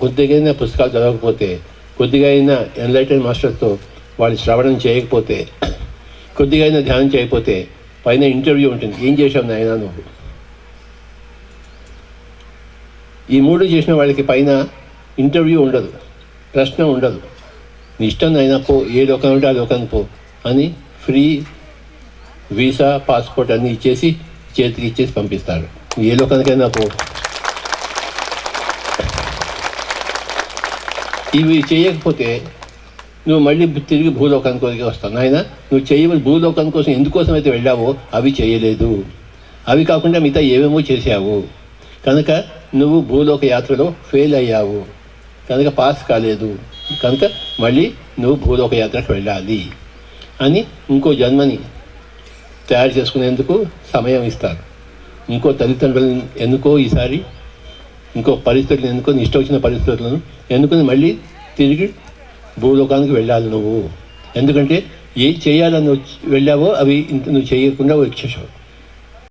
కొద్దిగైనా పుస్తకాలు చదవకపోతే కొద్దిగా అయినా ఎన్లైటెడ్ మాస్టర్తో వాళ్ళు శ్రవణం చేయకపోతే కొద్దిగా అయినా ధ్యానం చేయకపోతే పైన ఇంటర్వ్యూ ఉంటుంది. ఏం చేసావు నాయనా నువ్వు? ఈ మూడు చేసిన వాళ్ళకి పైన ఇంటర్వ్యూ ఉండదు. ప్రశ్న ఉండదు. నీ ఇష్టం అయినా పో ఏ లోకం ఉంటే ఆ లోకానికి పో అని ఫ్రీ వీసా పాస్పోర్ట్ అన్నీ ఇచ్చేసి చేతికి ఇచ్చేసి పంపిస్తారు. ఏ లోకానికైనా పో. ఇవి చేయకపోతే నువ్వు మళ్ళీ తిరిగి భూలోకానికి వస్తావు. నాయన నువ్వు చేయవలసి భూలోకం కోసం ఎందుకోసం అయితే వెళ్ళావో అవి చేయలేదు. అవి కాకుండా మిగతా ఏమేమో చేసావు కనుక నువ్వు భూలోక యాత్రలో ఫెయిల్ అయ్యావు. కనుక పాస్ కాలేదు. కనుక మళ్ళీ నువ్వు భూలోక యాత్రకు వెళ్ళాలి అని ఇంకో జన్మని తయారు చేసుకునేందుకు సమయం ఇస్తారు. ఇంకో తల్లిదండ్రులను ఎందుకో ఈసారి ఇంకో పరిస్థితులను ఎన్నుకొని ఇష్టం వచ్చిన పరిస్థితులను ఎన్నుకొని మళ్ళీ తిరిగి భూలోకానికి వెళ్ళాలి నువ్వు. ఎందుకంటే ఏ చేయాలని వెళ్ళావో అవి ఇంత నువ్వు చేయకుండా వచ్చేసావు.